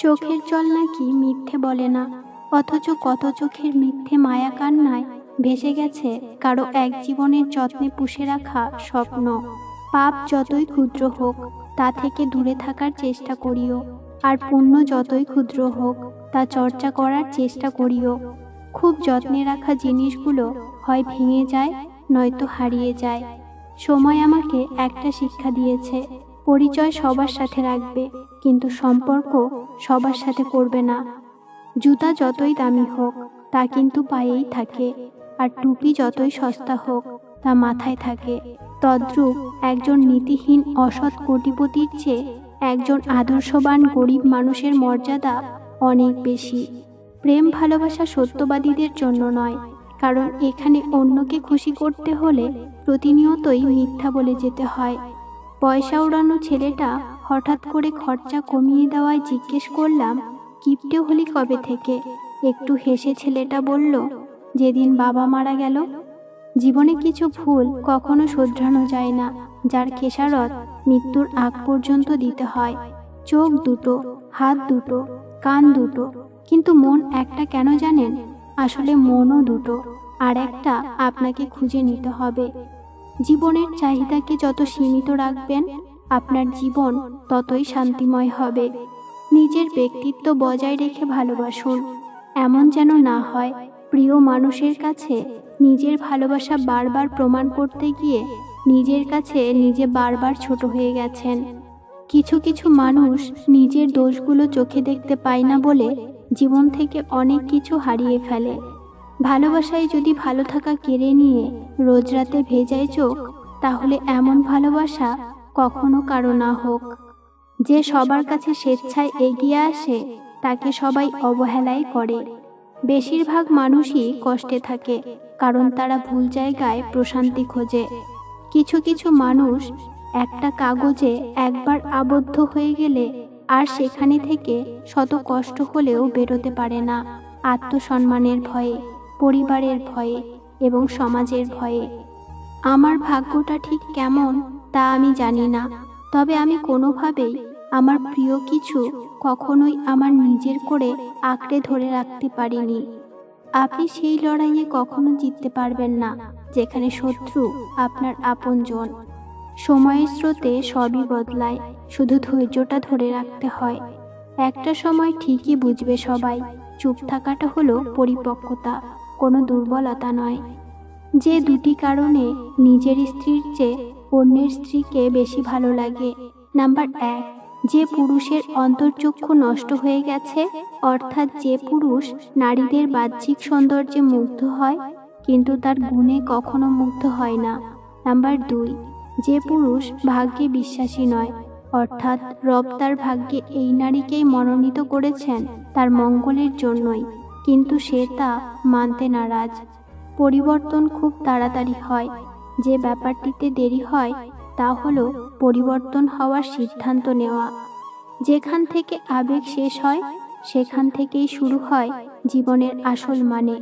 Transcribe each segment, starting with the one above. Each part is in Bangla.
চোখের জল নাকি মিথ্যে বলে না, অথচ কত চোখের মিথ্যে মায়া কান্নায় ভেসে গেছে কারও এক জীবনের যত্নে পুষে রাখা স্বপ্ন। পাপ যতই ক্ষুদ্র হোক, তা থেকে দূরে থাকার চেষ্টা করিও, আর পুণ্য যতই ক্ষুদ্র হোক, তা চর্চা করার চেষ্টা করিও। খুব যত্নে রাখা জিনিসগুলো হয় ভেঙে যায়, নয়তো হারিয়ে যায়। সময় আমাকে একটা শিক্ষা দিয়েছে, পরিচয় সবার সাথে রাখবে। কিন্তু সম্পর্ক সবার সাথে করবে না। জুতা যতই দামি হোক, তা কিন্তু পায়েই থাকে, আর টুপি যতই সস্তা হোক, তা মাথায় থাকে। তদ্রূপ একজন নীতিহীন, অসৎ কোটিপতির চেয়ে একজন আদর্শবান, গরিব মানুষের মর্যাদা অনেক বেশি। প্রেম ভালোবাসা সত্যবাদীদের জন্য নয়, কারণ এখানে অন্যকে খুশি করতে হলে প্রতিনিয়তই মিথ্যা বলে যেতে হয়। পয়সা উড়ানো ছেলেটা হঠাৎ করে খরচা কমিয়ে দেওয়ায় জিজ্ঞেস করলাম, কিপটে হলি কবে থেকে? একটু হেসে ছেলেটা বলল, যেদিন বাবা মারা গেল। জীবনে কিছু ভুল কখনো শোধরানো যায় না, যার খেসারত মৃত্যুর আগ পর্যন্ত দিতে হয়। চোখ দুটো, হাত দুটো, কান দুটো, কিন্তু মন একটা কেন জানেন? আসলে মনও দুটো, আর একটা আপনাকে খুঁজে নিতে হবে। জীবনের চাহিদাকে যত সীমিত রাখবেন আপনার জীবন ততই শান্তিময় হবে। নিজের ব্যক্তিত্ব বজায় রেখে ভালোবাসুন। এমন যেন না হয়, প্রিয় মানুষের কাছে নিজের ভালোবাসা বারবার প্রমাণ করতে গিয়ে নিজের কাছে নিজে বারবার ছোট হয়ে গেছেন। কিছু কিছু মানুষ নিজের দোষগুলো চোখে দেখতে পায় না বলে জীবন থেকে অনেক কিছু হারিয়ে ফেলে। ভালোবাসায় যদি ভালো থাকা কেড়ে নিয়ে রোজ রাতে ভেজায় চোখ, তাহলে এমন ভালোবাসা কখনো কারও না হোক। যে সবার কাছে স্বেচ্ছায় এগিয়ে আসে, তাকে সবাই অবহেলাই করে। বেশিরভাগ মানুষই কষ্টে থাকে, কারণ তারা ভুল জায়গায় প্রশান্তি খোঁজে। কিছু কিছু মানুষ একটা কাগজে একবার আবদ্ধ হয়ে গেলে আর সেখানে থেকে শত কষ্ট হলেও বেরোতে পারে না। আত্মসম্মানের ভয়ে, পরিবারের ভয়ে এবং সমাজের ভয়ে। আমার ভাগ্যটা ঠিক কেমন তা আমি জানি না। তবে আমি কোনোভাবেই আমার প্রিয় কিছু কখনোই আমার নিজের করে আঁকড়ে ধরে রাখতে পারিনি। আপনি সেই লড়াইয়ে কখনো জিততে পারবেন না, যেখানে শত্রু আপনার আপনজন। সময়ের স্রোতে সবই বদলায়, শুধু ধৈর্যটা ধরে রাখতে হয়। একটা সময় ঠিকই বুঝবে সবাই, চুপ থাকাটা হলো পরিপক্কতা, কোনো দুর্বলতা নয়। যে দুটি কারণে নিজের স্ত্রীর চেয়ে অন্যের স্ত্রীকে বেশি ভালো লাগে। নাম্বার এক, যে পুরুষের অন্তর্চক্ষু নষ্ট হয়ে গেছে, অর্থাৎ যে পুরুষ নারীদের বাহ্যিক সৌন্দর্যে মুগ্ধ হয়, কিন্তু তার গুণে কখনো মুগ্ধ হয় না। নাম্বার দুই, যে পুরুষ ভাগ্যে বিশ্বাসী নয়, অর্থাৎ রব তার ভাগ্যে এই নারীকেই মনোনীত করেছেন তার মঙ্গলের জন্যই, কিন্তু সে তা মানতে নারাজ। পরিবর্তন খুব তাড়াতাড়ি হয়। যে ব্যাপারটিতে দেরি হয়, তা হলো পরিবর্তন হওয়ার সিদ্ধান্ত নেওয়া। যেখান থেকে আবেগ শেষ হয়, সেখান থেকেই শুরু হয় জীবনের আসল মানে।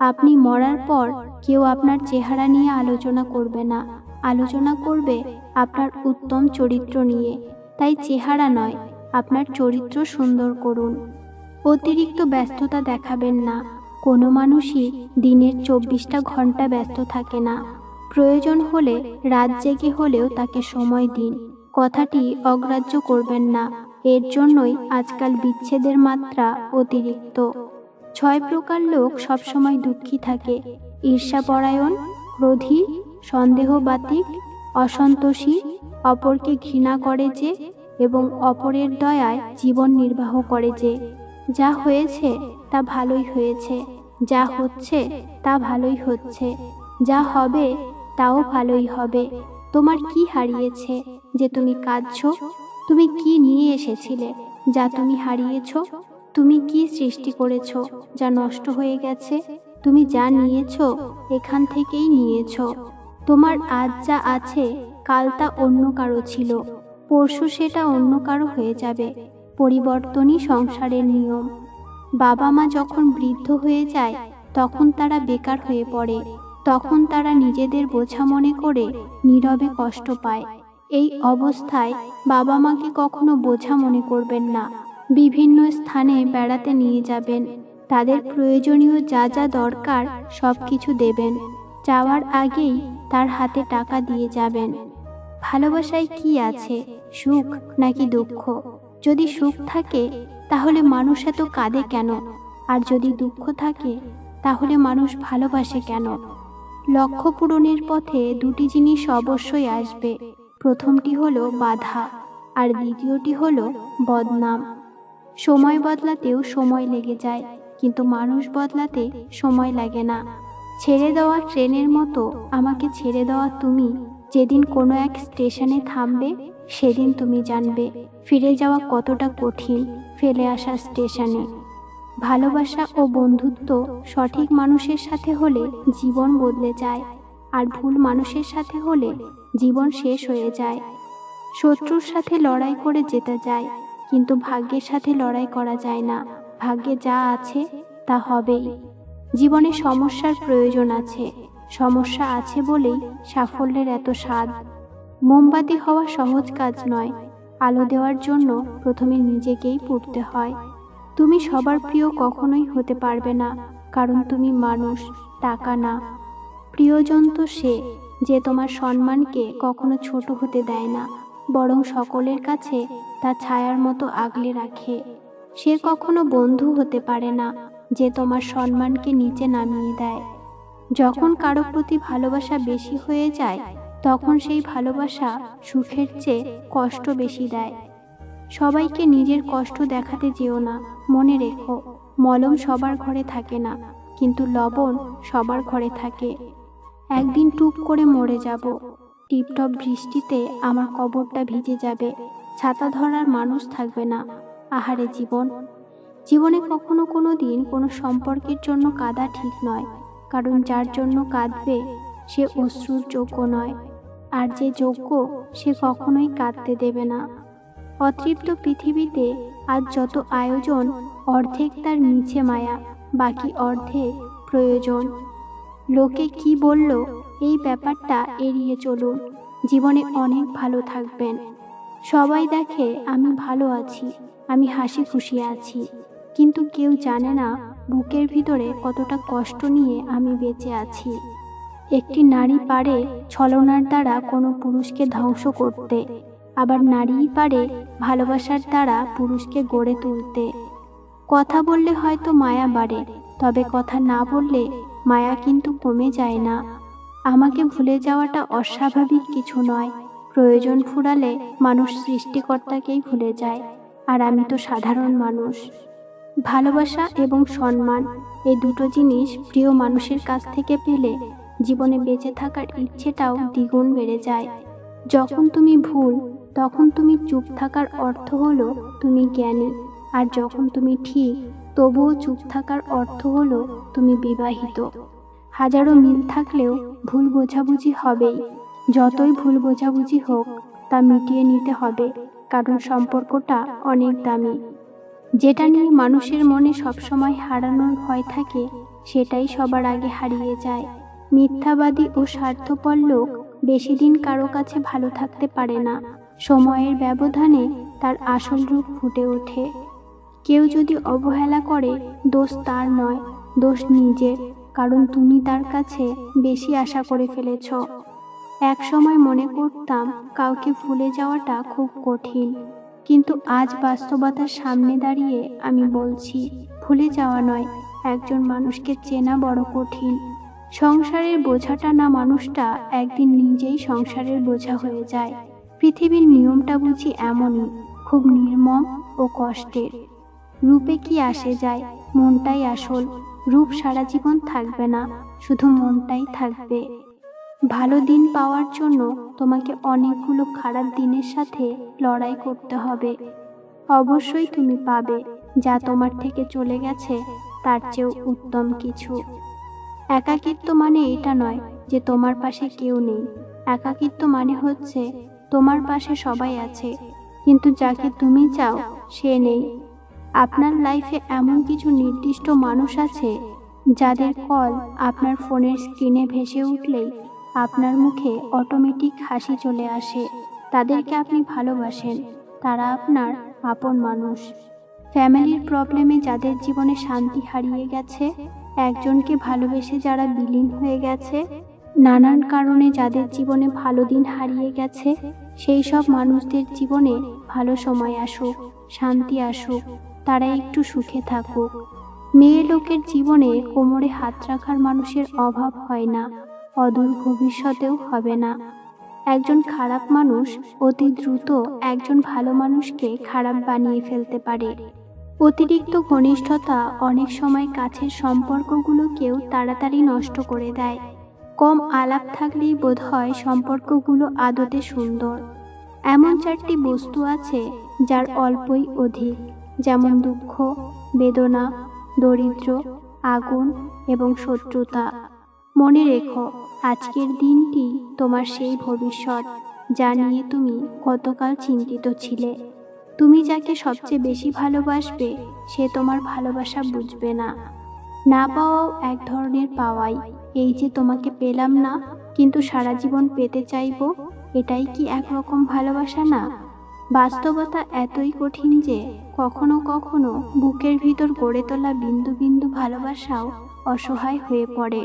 আপনি মরার পর কেউ আপনার চেহারা নিয়ে আলোচনা করবে না। আলোচনা করবে আপনার উত্তম চরিত্র নিয়ে। তাই চেহারা নয়, আপনার চরিত্র সুন্দর করুন। অতিরিক্ত ব্যস্ততা দেখাবেন না। কোনো মানুষই দিনের চব্বিশটা ঘণ্টা ব্যস্ত থাকে না। প্রয়োজন হলে রাত জেগে হলেও তাকে সময় দিন। কথাটি অগ্রাহ্য করবেন না। এর জন্যই আজকাল বিচ্ছেদের মাত্রা অতিরিক্ত। ছয় প্রকার লোক সবসময় দুঃখী থাকে। ঈর্ষাপরায়ণ, ক্রোধী, সন্দেহবাতিক, অসন্তোষী, অপরকে ঘৃণা করে যে এবং অপরের দয়ায় জীবন নির্বাহ করে যে। যা হয়েছে তা ভালোই হয়েছে, যা হচ্ছে তা ভালোই হচ্ছে, যা হবে তাও ভালোই হবে। তোমার কি হারিয়েছে যে তুমি কাঁদছো? তুমি কি নিয়ে এসেছিলে যা তুমি হারিয়েছো? তুমি কি সৃষ্টি করেছ যা নষ্ট হয়ে গেছে? তুমি যা নিয়েছো এখান থেকেই নিয়েছো। তোমার আজ যা আছে, কাল তা অন্য কারও ছিল। পরশু সেটা অন্য কারও হয়ে যাবে। পরিবর্তনই সংসারের নিয়ম। বাবা মা যখন বৃদ্ধ হয়ে যায়, তখন তারা বেকার হয়ে পড়ে। তখন তারা নিজেদের বোঝা মনে করে নীরবে কষ্ট পায়। এই অবস্থায় বাবা মাকে কখনো বোঝা মনে করবেন না। বিভিন্ন স্থানে বেড়াতে নিয়ে যাবেন। তাদের প্রয়োজনীয় যা যা দরকার সব কিছু দেবেন। যাওয়ার আগেই তার হাতে টাকা দিয়ে যাবেন। ভালোবাসায় কি আছে? সুখ নাকি দুঃখ? যদি সুখ থাকে তাহলে মানুষ এত কাঁদে কেন? আর যদি দুঃখ থাকে, তাহলে মানুষ ভালোবাসে কেন? লক্ষ্য পূরণের পথে দুটি জিনিস অবশ্যই আসবে। প্রথমটি হলো বাধা, আর দ্বিতীয়টি হলো বদনাম। সময় বদলাতেও সময় লেগে যায়, কিন্তু মানুষ বদলাতে সময় লাগে না। ছেড়ে দেওয়া ট্রেনের মতো আমাকে ছেড়ে দেওয়া তুমি যেদিন কোনো এক স্টেশনে থামবে সেদিন তুমি জানবে, ফিরে যাওয়া কতটা কঠিন ফেলে আসা স্টেশনে। ভালোবাসা ও বন্ধুত্ব সঠিক মানুষের সাথে হলে জীবন বদলে যায়, আর ভুল মানুষের সাথে হলে জীবন শেষ হয়ে যায়। শত্রুর সাথে লড়াই করে যেতে যায়, কিন্তু ভাগ্যের সাথে লড়াই করা যায় না। ভাগ্যে যা আছে, তা হবেই। জীবনে সমস্যার প্রয়োজন আছে। সমস্যা আছে বলেই সাফল্যের এত স্বাদ। মোমবাতি হওয়া সহজ কাজ নয়। আলো দেওয়ার জন্য প্রথমে নিজেকেই পুড়তে হয়। তুমি সবার প্রিয় কখনোই হতে পারবে না, কারণ তুমি মানুষ, টাকা না। প্রিয়জন তো সে যে তোমার সম্মানকে কখনো ছোট হতে দেয় না, বরং সকলের কাছে তা ছায়ার মতো আগলে রাখে। সে কখনো বন্ধু হতে পারে না, যে তোমার সম্মানকে নিচে নামিয়ে দেয়। যখন কারও প্রতি ভালোবাসা বেশি হয়ে যায় তখন সেই ভালোবাসা সুখের চেয়ে কষ্ট বেশি দেয়। সবাইকে নিজের কষ্ট দেখাতে যেও না, মনে রেখো, মলম সবার ঘরে থাকে না, কিন্তু লবণ সবার ঘরে থাকে। একদিন টুপ করে মরে যাব, টিপটপ বৃষ্টিতে আমার কবরটা ভিজে যাবে, ছাতা ধরার মানুষ থাকবে না, আহারে জীবন। জীবনে কখনো কোনো দিন কোনো সম্পর্কের জন্য কাঁদা ঠিক নয়, কারণ যার জন্য কাঁদবে সে অশ্রুর যোগ্য নয়। আর যে যোগ্য, সে কখনোই কাঁদতে দেবে না। অতৃপ্ত পৃথিবীতে আজ যত আয়োজন, অর্ধেক তার নিচে মায়া, বাকি অর্ধেক প্রয়োজন। লোকে কি বলল, এই ব্যাপারটা এড়িয়ে চলুন, জীবনে অনেক ভালো থাকবেন। সবাই দেখে, আমি ভালো আছি, আমি হাসি খুশি আছি। কিন্তু কেউ জানে না, বুকের ভিতরে কতটা কষ্ট নিয়ে আমি বেঁচে আছি। একটি নারী পারে ছলনার দ্বারা কোনো পুরুষকে ধ্বংস করতে, আবার নারীই পারে ভালোবাসার দ্বারা পুরুষকে গড়ে তুলতে। কথা বললে হয়তো মায়া বাড়ে, তবে কথা না বললে মায়া কিন্তু কমে যায় না। আমাকে ভুলে যাওয়াটা অস্বাভাবিক কিছু নয়। প্রয়োজন ফুরালে মানুষ সৃষ্টিকর্তাকেই ভুলে যায়, আর আমি তো সাধারণ মানুষ। ভালোবাসা এবং সম্মান, এই দুটো জিনিস প্রিয় মানুষের কাছ থেকে পেলে জীবনে বেঁচে থাকার ইচ্ছেটাও দ্বিগুণ বেড়ে যায়। যখন তুমি ভুল, তখন তুমি চুপ থাকার অর্থ হলো তুমি জ্ঞানী। আর যখন তুমি ঠিক, তবুও চুপ থাকার অর্থ হলো তুমি বিবাহিত। হাজারো মিল থাকলেও ভুল বোঝাবুঝি হবেই। যতই ভুল বোঝাবুঝি হোক, তা মিটিয়ে নিতে হবে, কারণ সম্পর্কটা অনেক দামি। যেটা নিয়ে মানুষের মনে সবসময় হারানোর ভয় থাকে, সেটাই সবার আগে হারিয়ে যায়। মিথ্যাবাদী ও স্বার্থপর লোক বেশি দিন কারও কাছে ভালো থাকতে পারে না। সময়ের ব্যবধানে তার আসল রূপ ফুটে ওঠে। কেউ যদি অবহেলা করে, দোষ তার নয়, দোষ নিজের, কারণ তুমি তার কাছে বেশি আশা করে ফেলেছ। এক সময় মনে করতাম, কাউকে ভুলে যাওয়াটা খুব কঠিন। কিন্তু আজ বাস্তবতার সামনে দাঁড়িয়ে আমি বলছি, ভুলে যাওয়া নয়, একজন মানুষকে চেনা বড় কঠিন। সংসারের বোঝাটা না মানুষটা একদিন নিজেই সংসারের বোঝা হয়ে যায়। পৃথিবীর নিয়মটা বুঝি এমনই, খুব নির্মম ও কষ্টের। রূপে কি আসে যায়? মনটাই আসল। রূপ সারা জীবন থাকবে না, শুধু মনটাই থাকবে। ভালো দিন পাওয়ার জন্য তোমাকে অনেকগুলো খারাপ দিনের সাথে লড়াই করতে হবে। অবশ্যই তুমি পাবে, যা তোমার থেকে চলে গেছে, তার চেয়েও উত্তম কিছু। একাকিত্ব মানে এটা নয় যে তোমার পাশে কেউ নেই। একাকিত্ব মানে হচ্ছে তোমার পাশে সবাই আছে, কিন্তু যাকে তুমি চাও সে নেই। আপনার লাইফে এমন কিছু নির্দিষ্ট মানুষ আছে যাদের কল আপনার ফোনের স্ক্রিনে ভেসে উঠলেই আপনার মুখে অটোমেটিক হাসি চলে আসে। তাদেরকে আপনি ভালোবাসেন, তারা আপনার আপন মানুষ। ফ্যামিলির প্রবলেমে যাদের জীবনে শান্তি হারিয়ে গেছে একজনকে ভালোবেসে যারা বিলীন হয়ে গেছে, নানান কারণে যাদের জীবনে ভালো দিন হারিয়ে গেছে, সেই সব মানুষদের জীবনে ভালো সময় আসুক, শান্তি আসুক, তারা একটু সুখে থাকুক। মেয়ে লোকের জীবনে কোমরে হাত রাখার মানুষের অভাব হয় না, অদূর ভবিষ্যতেও হবে না। একজন খারাপ মানুষ অতি দ্রুত একজন ভালো মানুষকে খারাপ বানিয়ে ফেলতে পারে। অতিরিক্ত ঘনিষ্ঠতা অনেক সময় কাছের সম্পর্কগুলোকেও তাড়াতাড়ি নষ্ট করে দেয়। কম আলাপ থাকলেই বোধ হয় সম্পর্কগুলো আদতে সুন্দর। এমন চারটি বস্তু আছে যার অল্পই অধিক, যেমন দুঃখ, বেদনা, দরিদ্র, আগুন এবং শত্রুতা। মনে রেখো, আজকের দিনটি তোমার সেই ভবিষ্যৎ, যা নিয়ে তুমি গতকাল চিন্তিত ছিলে। তুমি যাকে সবচেয়ে বেশি ভালোবাসবে, সে তোমার ভালোবাসা বুঝবে না। না পাওয়াও এক ধরনের পাওয়াই। এই যে তোমাকে পেলাম না, কিন্তু সারা জীবন পেতে চাইব, এটাই কি একরকম ভালোবাসা না? বাস্তবতা এতই কঠিন যে কখনো কখনো বুকের ভিতর গড়ে তোলা বিন্দু বিন্দু ভালোবাসাও অসহায় হয়ে পড়ে।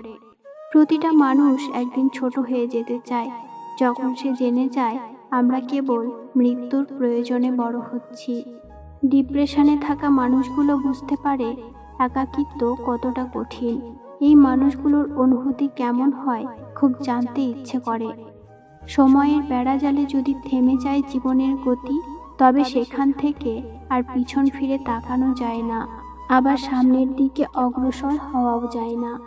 প্রতিটা মানুষ একদিন ছোট হয়ে যেতে চায়, যখন সে জেনে যায় আমরা কেবল মৃত্যুর প্রয়োজনে বড় হচ্ছি। ডিপ্রেশনে থাকা মানুষগুলো বুঝতে পারে একাকিত্ব কতটা কঠিন। এই মানুষগুলোর অনুভূতি কেমন হয় খুব জানতে ইচ্ছে করে। সময়ের বেড়াজালে যদি থেমে যায় জীবনের গতি, তবে সেখান থেকে আর পিছন ফিরে তাকানো যায় না। আবার সামনের দিকে অগ্রসর হওয়াও যায় না।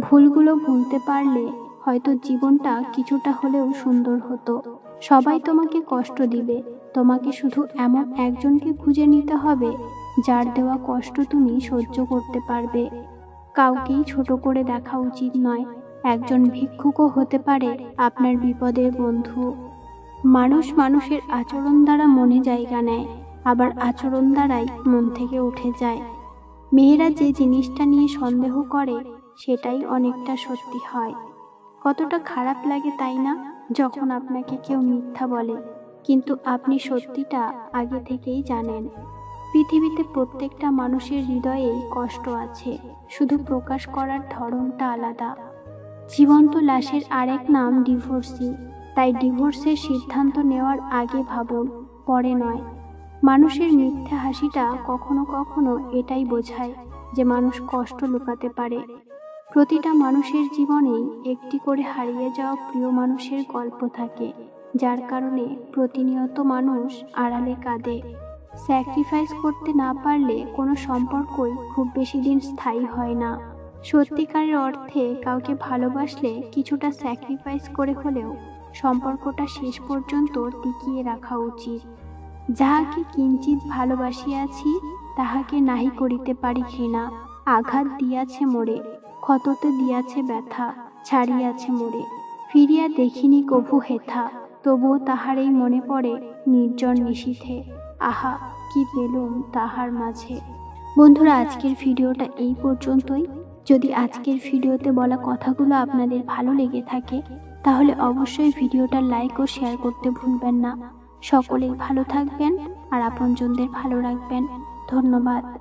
ভুলগুলো ভুলতে পারলে হয়তো জীবনটা কিছুটা হলেও সুন্দর হতো। সবাই তোমাকে কষ্ট দিবে। তোমাকে শুধু এমন একজনকে খুঁজে নিতে হবে, যার দেওয়া কষ্ট তুমি সহ্য করতে পারবে। কাউকেই ছোট করে দেখা উচিত নয়। একজন ভিক্ষুকও হতে পারে আপনার বিপদের বন্ধু। মানুষ মানুষের আচরণ দ্বারা মনে জায়গা নেয়, আবার আচরণ দ্বারাই মন থেকে উঠে যায়। মেয়েরা যে জিনিসটা নিয়ে সন্দেহ করে, সেটাই অনেকটা সত্যি হয়। কতটা খারাপ লাগে তাই না? যখন আপনাকে কেউ মিথ্যা বলে। কিন্তু আপনি সত্যিটা আগে থেকেই জানেন। পৃথিবীতে প্রত্যেকটা মানুষের হৃদয়েই কষ্ট আছে। শুধু প্রকাশ করার ধরনটা আলাদা। জীবন্ত লাশের আরেক নাম ডিভোর্সি। তাই ডিভোর্সের সিদ্ধান্ত নেওয়ার আগে ভাবুন, পরে নয়। মানুষের মিথ্যা হাসিটা কখনো কখনো এটাই বোঝায় যে মানুষ কষ্ট লুকাতে পারে। প্রতিটা মানুষের জীবনেই একটি করে হারিয়ে যাওয়া প্রিয় মানুষের গল্প থাকে, যার কারণে প্রতিনিয়ত মানুষ আড়ালে কাঁদে। স্যাক্রিফাইস করতে না পারলে কোনো সম্পর্কই খুব বেশি দিন স্থায়ী হয় না। সত্যিকারের অর্থে কাউকে ভালোবাসলে কিছুটা স্যাক্রিফাইস করে হলেও সম্পর্কটা শেষ পর্যন্ত টিকিয়ে রাখা উচিত। যাহাকে কিঞ্চিত ভালোবাসিয়াছি, তাহাকে নাহি করিতে পারি ঘৃণা, আঘাত দিয়াছে মোরে। ক্ষততে দিয়াছে ব্যথা, ছাড়িয়াছে মোরে ফিরিয়া দেখিনি কভু হেথা, তবুও তাহারই মনে পড়ে নির্জন নিশীথে। আহা, কি পেলুম তাহার মাঝে। বন্ধুরা, আজকের ভিডিওটা এই পর্যন্তই। যদি আজকের ভিডিওতে বলা কথাগুলো আপনাদের ভালো লেগে থাকে, তাহলে অবশ্যই ভিডিওটা লাইক ও শেয়ার করতে ভুলবেন না। সকলেই ভালো থাকবেন আর আপনজনদের ভালো রাখবেন। ধন্যবাদ।